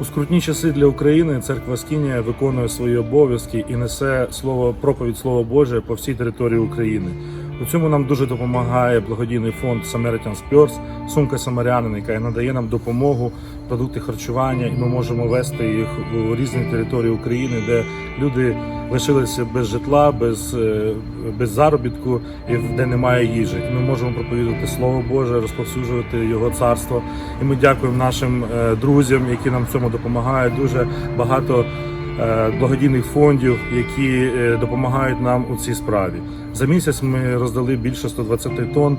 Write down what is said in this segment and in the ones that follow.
У скрутні часи для України церква Скінія виконує свої обов'язки і несе слово проповідь Слова Боже по всій території України. У цьому нам дуже допомагає благодійний фонд Samaritan's Purse, сумка самарянина, яка надає нам допомогу, продукти харчування, і ми можемо вести їх у різні території України, де люди лишилися без житла, без, е, без заробітку і де немає їжі. І ми можемо проповідувати Слово Боже, розповсюджувати Його царство. І ми дякуємо нашим е, друзям, які нам в цьому допомагають. Дуже багато благодійних фондів, які е, допомагають нам у цій справі. За місяць ми роздали більше 120 тонн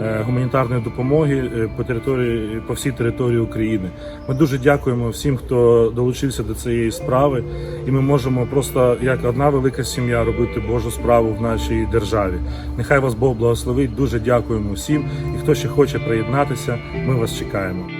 е, гуманітарної допомоги е, по території по всій території України. Ми дуже дякуємо всім, хто долучився до цієї справи, і ми можемо просто як одна велика сім'я робити Божу справу в нашій державі. Нехай вас Бог благословить. Дуже дякуємо всім. І хто ще хоче приєднатися, ми вас чекаємо.